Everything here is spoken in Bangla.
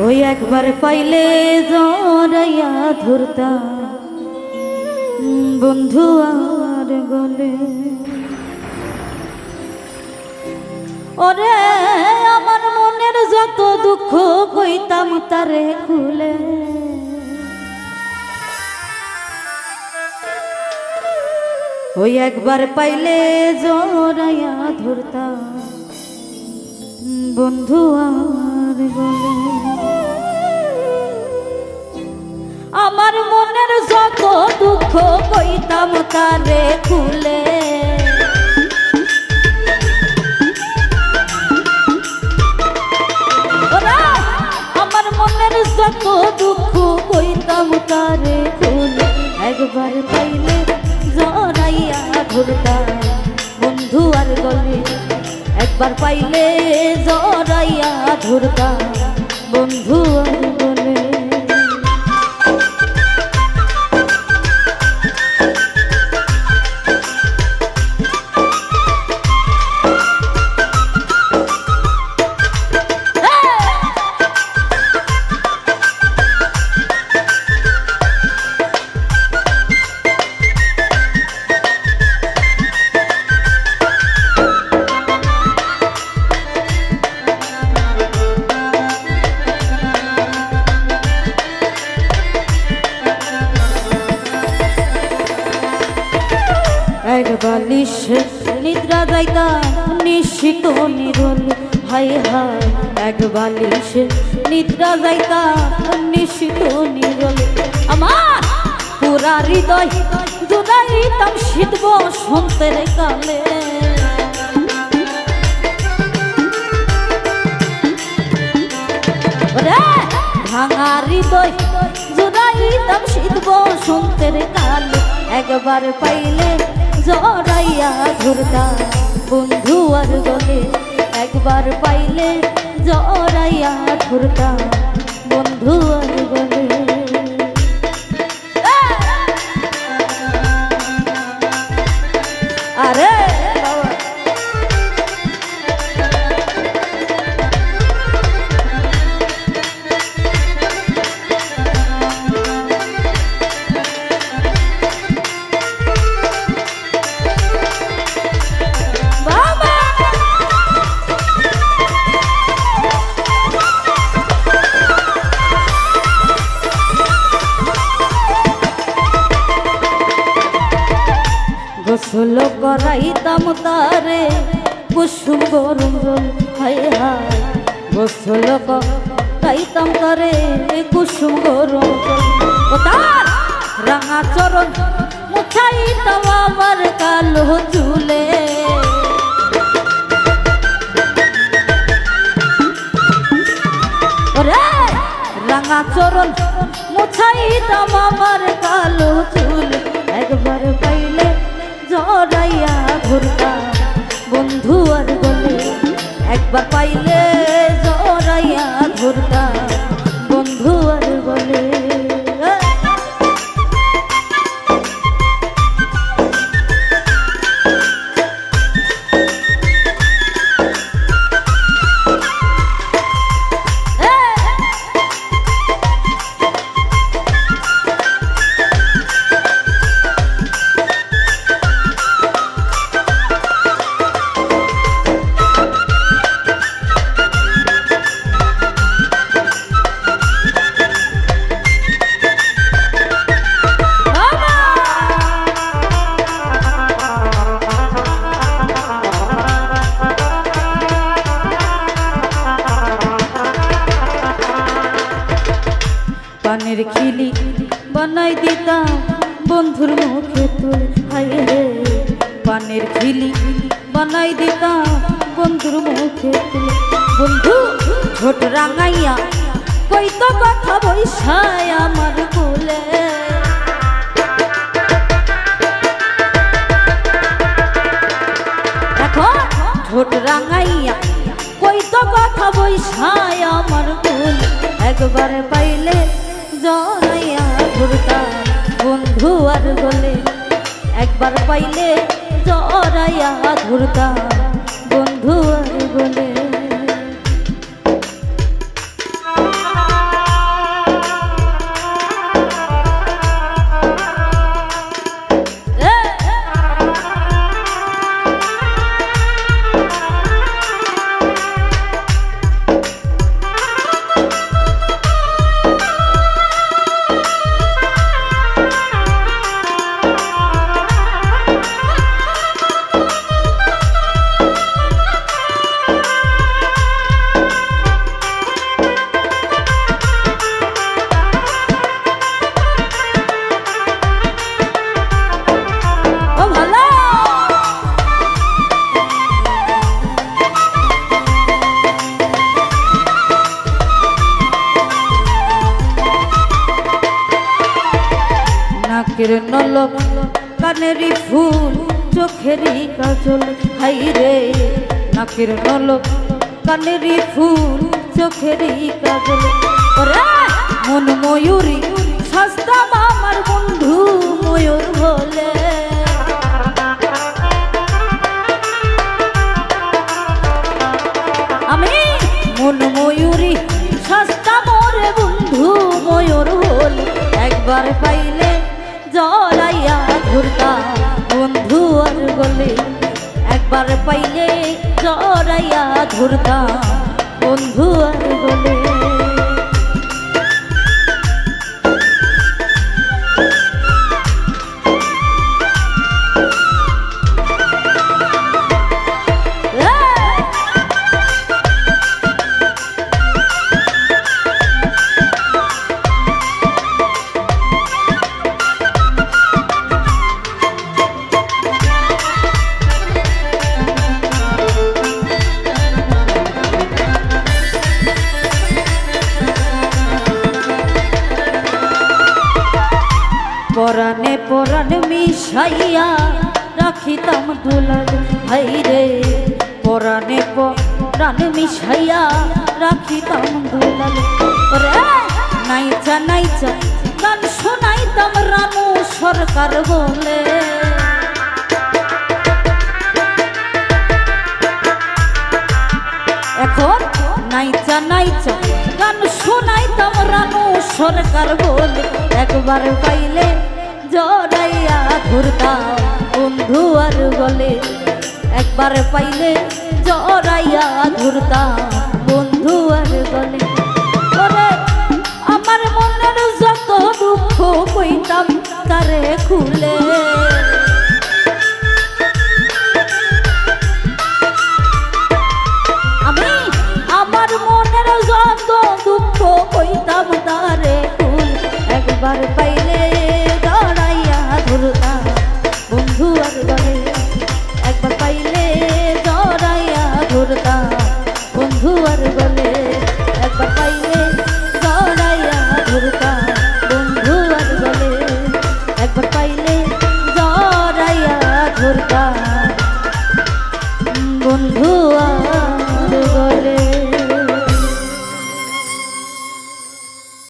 ওই একবার পাইলে জড়াইয়া ধরতা। বন্ধু আর গলে। ওরে, আমার মনের যত দুঃখ কইতাম তারে খুলে। ওই একবার পাইলে জড়াইয়া ধরতা। বন্ধু আর বলে, আমার মনের যত দুঃখ কইতাম তারে খুলে। আমার মনের যত দুঃখ কইতাম তারে খুলে। একবার পাইলে জড়াইয়া ধরতাম বন্ধু আর গলে। একবার পাইলে জড়াইয়া বন্ধু আর বালিশ নিদ্রা যাইতা নিশ্চিত নিরল হাই হাই এক বালিশ নিদ্রা যাইতা নিশ্চিত নিরল। আমার পুরা হৃদয় জুদাইতাম শীত বসন্তের কালে। ভাঙা হৃদয় জুদাইতাম শীত বসন্তের কালে। একবার পাইলে ঘুরতা বন্ধু আর গলে একবার পাইলে জরাইয়া ঘুরতা বন্ধু আর গলে করাইতাম তারে, কুসুম গরম হাই হাই গোসল করাইতাম তারে, কুসুম গরম তার রাঙা চরণ মুছাইতাম আমার কালো চুলে। রাঙা চরণ মুছাইতাম আমার কালো চুল। একবার জড়াইয়া ঘুরতাম বন্ধু আর গলে একবার পাইলে জড়াইয়া ঘুরতাম পানের খিলি বানাই দিতাম বন্ধুর মুখে তুল হাই রে। পানের খিলি বানাই দিতাম বন্ধুর মুখে তুল বন্ধু ছোট রাঙাইয়া কই তো কথা বৈশায় ঘুরতা বন্ধু আর গলে। একবার পাইলে জরাইয়া ঘুরতা বন্ধু আর গলে। কানেরই ফুল, চোখেরই কাজল, হাই রে, নাকের নলক। কানেরই ফুল, চোখেরই কাজল। ওরে, মন ময়ূরী, সস্তা আমার বন্ধু ময়ূর বলে আমি মন ময়ূরী, সস্তা মোরে বন্ধু ময়ূর হল। একবার পাইলে একবার পাইলে জড়াইয়া ধরতাম বন্ধু আর গলে পরান মিশাইয়া রাখিতাম দুলাল ভাই রে। পরানে পরান মিশাইয়া রাখিতাম দুলাল রে। নাইচা নাইচা, গান শোনাইতাম রানু সরকার বলে। এখন নাইচা নাইচা, গান শোনাইতাম রানু সরকার বলে। একবার পাইলে জড়াইয়া ঘুরতাম বন্ধু আর গলে একবার পাইলে জড়াইয়া ঘুরতাম বন্ধু আর গলে আমার মনের যত দুঃখ কইতাম, তারে খুলে